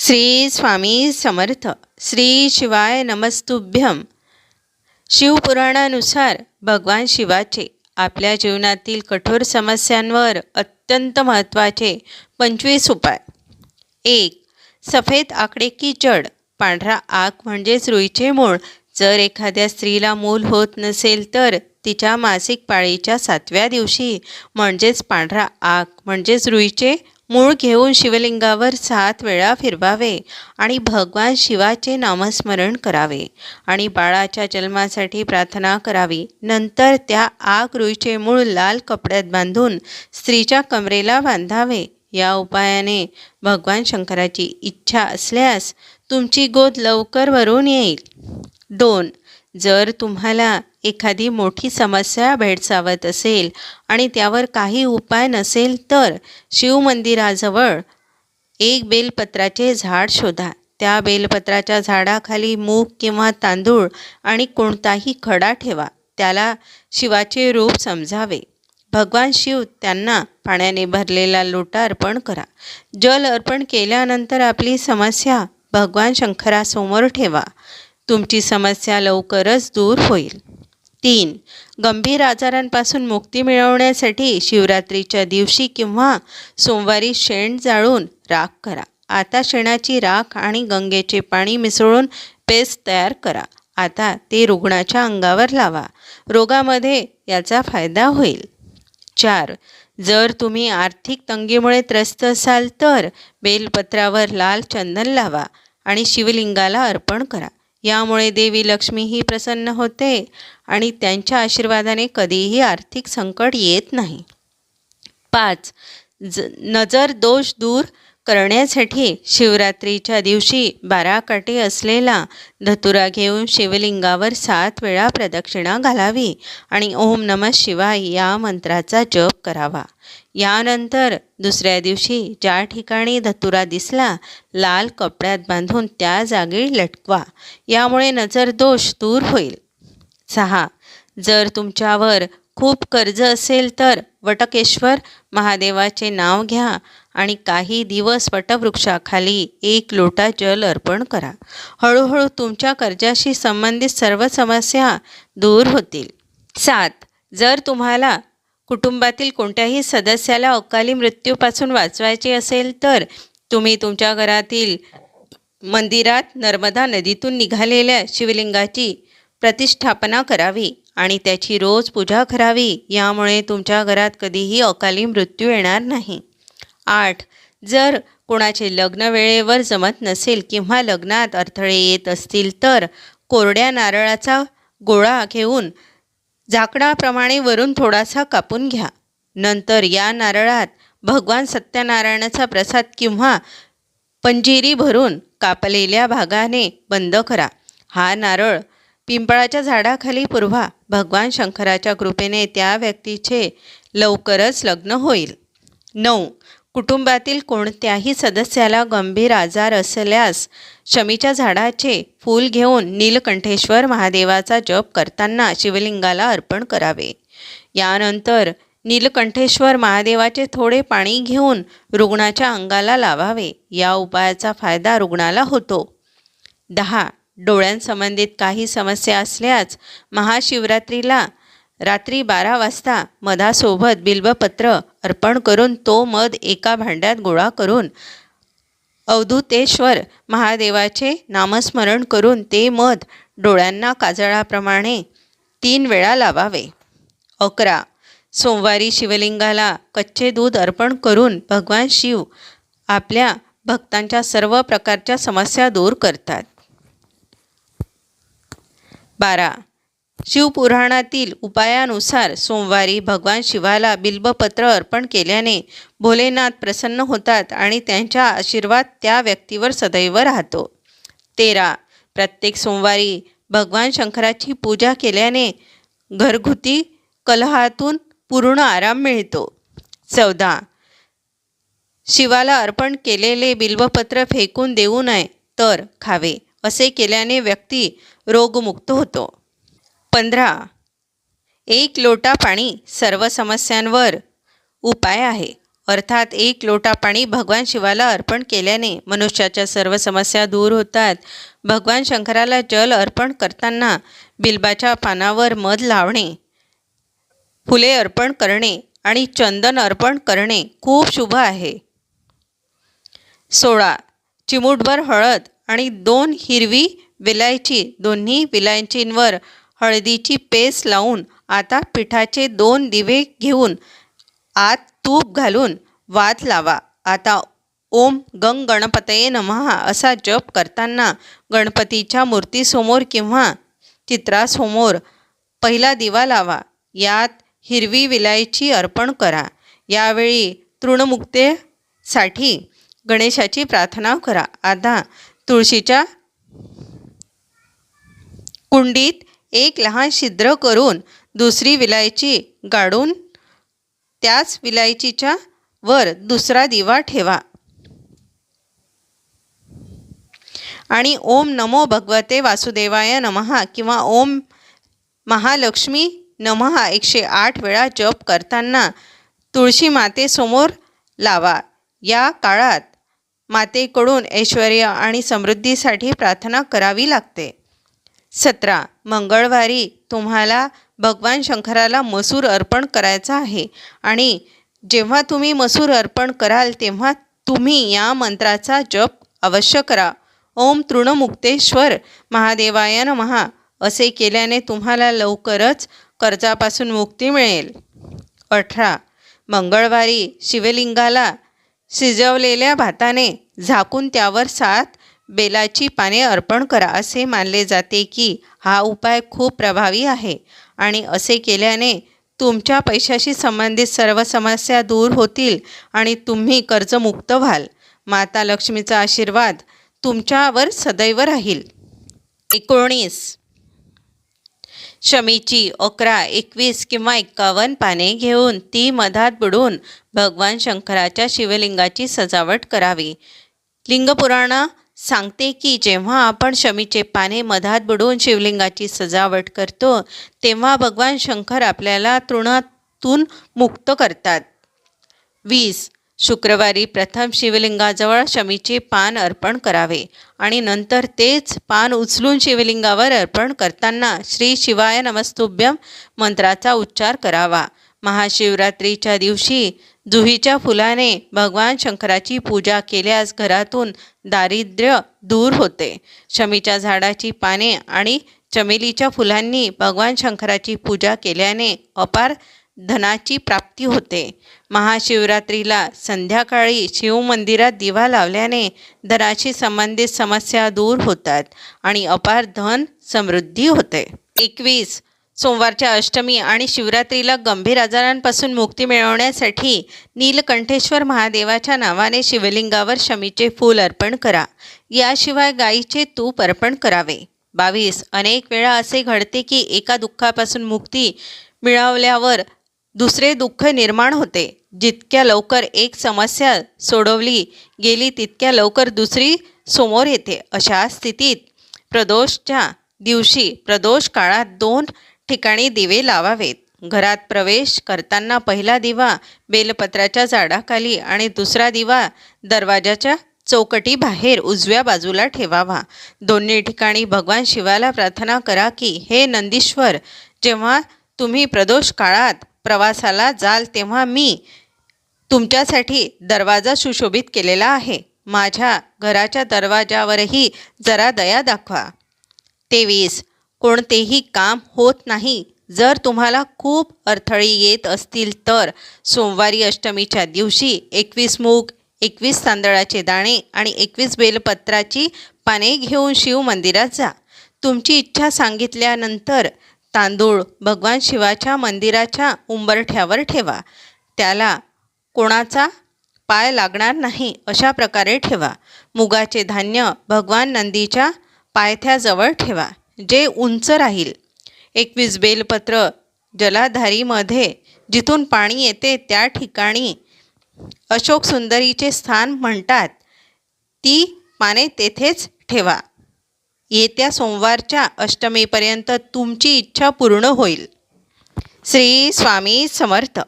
श्री स्वामी समर्थ. श्री शिवाय नमस्तुभ्यम शिवपुराणानुसार भगवान शिवाचे आपल्या जीवनातील कठोर समस्यांवर अत्यंत महत्त्वाचे पंचवीस उपाय. एक सफेद आकडे की जड? पांढरा आक म्हणजेच रुईचे मूळ. जर एखाद्या स्त्रीला मूल होत नसेल तर तिच्या मासिक पाळीच्या सातव्या दिवशी म्हणजेच पांढरा आक म्हणजेच रुईचे मूळ घेऊन शिवलिंगावर सात वेळा फिरवावे आणि भगवान शिवाचे नामस्मरण करावे आणि बाळाच्या जन्मासाठी प्रार्थना करावी. नंतर त्या आग रुईचे मूळ लाल कपड्यात बांधून स्त्रीच्या कमरेला बांधावे. या उपायाने भगवान शंकराची इच्छा असल्यास तुमची गोद लवकर भरून येईल. दोन जर तुम्हाला एखादी मोठी समस्या भेडसावत असेल आणि त्यावर काही उपाय नसेल तर शिवमंदिराजवळ एक बेलपत्राचे झाड शोधा. त्या बेलपत्राच्या झाडाखाली मूग किंवा तांदूळ आणि कोणताही खडा ठेवा. त्याला शिवाचे रूप समजावे. भगवान शिव त्यांना पाण्याने भरलेला लोटा अर्पण करा. जल अर्पण केल्यानंतर आपली समस्या भगवान शंकरासमोर ठेवा. तुमची समस्या लवकरच दूर होईल. तीन. गंभीर आजारांपासून मुक्ती मिळवण्यासाठी शिवरात्रीच्या दिवशी किंवा सोमवारी शेण जाळून राख करा. आता शेणाची राख आणि गंगेचे पाणी मिसळून पेस्ट तयार करा. आता ते रुग्णाच्या अंगावर लावा. रोगामध्ये याचा फायदा होईल. चार. जर तुम्ही आर्थिक तंगीमुळे त्रस्त असाल तर बेलपत्रावर लाल चंदन लावा आणि शिवलिंगाला अर्पण करा. यामुळे देवी लक्ष्मीही प्रसन्न होते आणि त्यांच्या आशीर्वादाने कधीही आर्थिक संकट येत नाही. पाच ज नजर दोष दूर करण्यासाठी शिवरात्रीच्या दिवशी बारा काटे असलेला धतुरा घेऊन शिवलिंगावर सात वेळा प्रदक्षिणा घालावी आणि ओम नमः शिवाय या मंत्राचा जप करावा. यानंतर दुसऱ्या दिवशी ज्या ठिकाणी धतुरा दिसला लाल कपड्यात बांधून त्या जागी लटकवा. यामुळे नजर दोष दूर होईल. सहा. जर तुमच्यावर खूप कर्ज असेल तर वटकेश्वर महादेवाचे नाव घ्या. आणि काही दिवस वटवृक्षाखाली एक लोटा जल अर्पण करा. हळूहळू तुमच्या कर्जाशी संबंधित सर्व समस्या दूर होतील. सात जर तुम्हाला कुटुंबातील कोणत्याही सदस्याला अकाली मृत्यूपासून वाचवायचे असेल तर तुम्ही तुमच्या घरातील मंदिरात नर्मदा नदीतून निघालेल्या शिवलिंगाची प्रतिष्ठापना करावी आणि त्याची रोज पूजा करावी. यामुळे तुमच्या घरात कधीही अकाली मृत्यू येणार नाही. आठ. जर कोणाचे लग्न वेळेवर जमत नसेल किंवा लग्नात अडथळे येत असतील तर कोरड्या नारळाचा गोळा घेऊन झाकणाप्रमाणे वरून थोडासा कापून घ्या. नंतर या नारळात भगवान सत्यनारायणाचा प्रसाद किंवा पंजिरी भरून कापलेल्या भागाने बंद करा. हा नारळ पिंपळाच्या झाडाखाली पुरवा. भगवान शंकराच्या कृपेने त्या व्यक्तीचे लवकरच लग्न होईल. नऊ. कुटुंबातील कोणत्याही सदस्याला गंभीर आजार असल्यास शमीच्या झाडाचे फूल घेऊन नीलकंठेश्वर महादेवाचा जप करताना शिवलिंगाला अर्पण करावे. यानंतर नीलकंठेश्वर महादेवाचे थोडे पाणी घेऊन रुग्णाच्या अंगाला लावावे. या उपायाचा फायदा रुग्णाला होतो. दहा. डोळ्यांसंबंधित काही समस्या असल्यास महाशिवरात्रीला रात्री बारा वाजता मधासोबत बिल्बपत्र अर्पण करून तो मध एका भांड्यात गोळा करून अवधूतेश्वर महादेवाचे नामस्मरण करून ते मध डोळ्यांना काजळाप्रमाणे तीन वेळा लावावे. अकरा. सोमवारी शिवलिंगाला कच्चे दूध अर्पण करून भगवान शिव आपल्या भक्तांच्या सर्व प्रकारच्या समस्या दूर करतात. बारा. शिवपुराणातील उपायानुसार सोमवारी भगवान शिवाला बिल्बपत्र अर्पण केल्याने भोलेनाथ प्रसन्न होतात आणि त्यांच्या आशीर्वाद त्या व्यक्तीवर सदैव राहतो. तेरा. प्रत्येक सोमवारी भगवान शंकराची पूजा केल्याने घरगुती कलहातून पूर्ण आराम मिळतो. चौदा. शिवाला अर्पण केलेले बिल्बपत्र फेकून देऊ नये तर खावे असे केल्याने व्यक्ती रोगमुक्त होतो. पंधरा. एक लोटा पाणी सर्व समस्यांवर उपाय आहे. अर्थात एक लोटा पाणी भगवान शिवाला अर्पण केल्याने मनुष्याच्या सर्व समस्या दूर होतात. भगवान शंकराला जल अर्पण करताना बिल्बाच्या पानावर मध लावणे फुले अर्पण करणे आणि चंदन अर्पण करणे खूप शुभ आहे. सोळा. चिमूटभर हळद आणि दोन हिरवी विलायची दोन्ही विलायचींवर हळदीची पेस्ट लावून आता पिठाचे दोन दिवे घेऊन आत तूप घालून वात लावा. आता ओम गंग गणपतये नमः असा जप करताना गणपतीच्या मूर्तीसमोर किंवा चित्रासमोर पहिला दिवा लावा. यात हिरवी विलायची अर्पण करा. यावेळी तृणमुक्तेसाठी गणेशाची प्रार्थना करा. आता तुळशीच्या कुंडीत एक लहान छिद्र करून दुसरी विलायची गाडून त्याच विलायचीच्या वर दुसरा दिवा ठेवा. आणि ओम नमो भगवते वासुदेवाय नमहा किंवा ओम महालक्ष्मी नमहा एकशे आठ वेळा जप करताना तुळशी मातेसमोर लावा. या काळात मातेकडून ऐश्वर आणि समृद्धीसाठी प्रार्थना करावी लागते. सतरा. मंगळवारी तुम्हाला भगवान शंकराला मसूर अर्पण करायचा आहे. आणि जेव्हा तुम्ही मसूर अर्पण कराल तेव्हा तुम्ही या मंत्राचा जप अवश्य करा. ओम तृणमुक्तेश्वर महादेवाय महा असे केल्याने तुम्हाला लवकरच कर्जापासून मुक्ती मिळेल. अठरा. मंगळवारी शिवलिंगाला शिजवलेल्या भाताने झाकून त्यावर सात बेलाची पाने अर्पण करा असे मानले जाते की हा उपाय खूप प्रभावी आहे. आणि असे केल्याने तुमच्या पैशाशी संबंधित सर्व समस्या दूर होतील आणि तुम्ही कर्जमुक्त व्हाल. माता लक्ष्मीचा आशीर्वाद तुमच्यावर सदैव राहील. एकोणीस. शमीची अकरा एकवीस किंवा एक्कावन्न पाने घेऊन ती मधात बुडून भगवान शंकराच्या शिवलिंगाची सजावट करावी. लिंगपुराण सांगते की जेव्हा आपण शमीचे पाने मधात बुडवून शिवलिंगाची सजावट करतो तेव्हा भगवान शंकर आपल्याला तृणातून मुक्त करतात. वीस. शुक्रवारी प्रथम शिवलिंगाजवळ शमीचे पान अर्पण करावे आणि नंतर तेच पान उचलून शिवलिंगावर अर्पण करताना श्री शिवाय नमस्तुभ्यम मंत्राचा उच्चार करावा. महाशिवरात्रीच्या दिवशी जुहीच्या फुलाने भगवान शंकराची पूजा केल्यास घरातून दारिद्र्य दूर होते. शमीच्या झाडाची पाने आणि चमेलीच्या फुलांनी भगवान शंकराची पूजा केल्याने अपार धनाची प्राप्ती होते. महाशिवरात्रीला संध्याकाळी शिवमंदिरात दिवा लावल्याने धनाशी संबंधित समस्या दूर होतात आणि अपार धन समृद्धी होते. एकवीस सोमवारच्या अष्टमी आणि शिवरात्रीला गंभीर आजारांपासून मुक्ती मिळवण्यासाठी नीलकंठेश्वर महादेवाच्या नावाने शिवलिंगावर शमीचे फूल अर्पण करा. याशिवाय गायीचे तूप अर्पण करावे. बावीस अनेक वेळा असे घडते की एका दुःखापासून मुक्ती मिळवल्यावर दुसरे दुःख निर्माण होते. जितक्या लवकर एक समस्या सोडवली गेली तितक्या लवकर दुसरी समोर येते. अशा स्थितीत प्रदोषच्या दिवशी प्रदोष काळात दोन ठिकाणी दिवे लावावेत. घरात प्रवेश करताना पहिला दिवा बेलपत्राच्या झाडाखाली आणि दुसरा दिवा दरवाजाच्या चौकटी बाहेर उजव्या बाजूला ठेवावा. दोन्ही ठिकाणी भगवान शिवाला प्रार्थना करा की हे नंदीश्वर जेव्हा तुम्ही प्रदोष काळात प्रवासाला जाल तेव्हा मी तुमच्यासाठी दरवाजा सुशोभित केलेला आहे. माझ्या घराच्या दरवाजावरही जरा दया दाखवा. तेवीस. कोणतेही काम होत नाही. जर तुम्हाला खूप अडथळे येत असतील तर सोमवारी अष्टमीच्या दिवशी एकवीस मूग एकवीस तांदळाचे दाणे आणि एकवीस बेलपत्राची पाने घेऊन शिव मंदिरात जा. तुमची इच्छा सांगितल्यानंतर तांदूळ भगवान शिवाच्या मंदिराच्या उंबरठ्यावर ठेवा. त्याला कोणाचा पाय लागणार नाही अशा प्रकारे ठेवा. मुगाचे धान्य भगवान नंदीच्या पायथ्याजवळ ठेवा. जे उंच राहील. एकवीस बेलपत्र जलाधारीमध्ये जिथून पाणी येते त्या ठिकाणी अशोक सुंदरीचे स्थान म्हणतात. ती पाने तेथेच ठेवा. येत्या सोमवारच्या अष्टमीपर्यंत तुमची इच्छा पूर्ण होईल. श्री स्वामी समर्थ.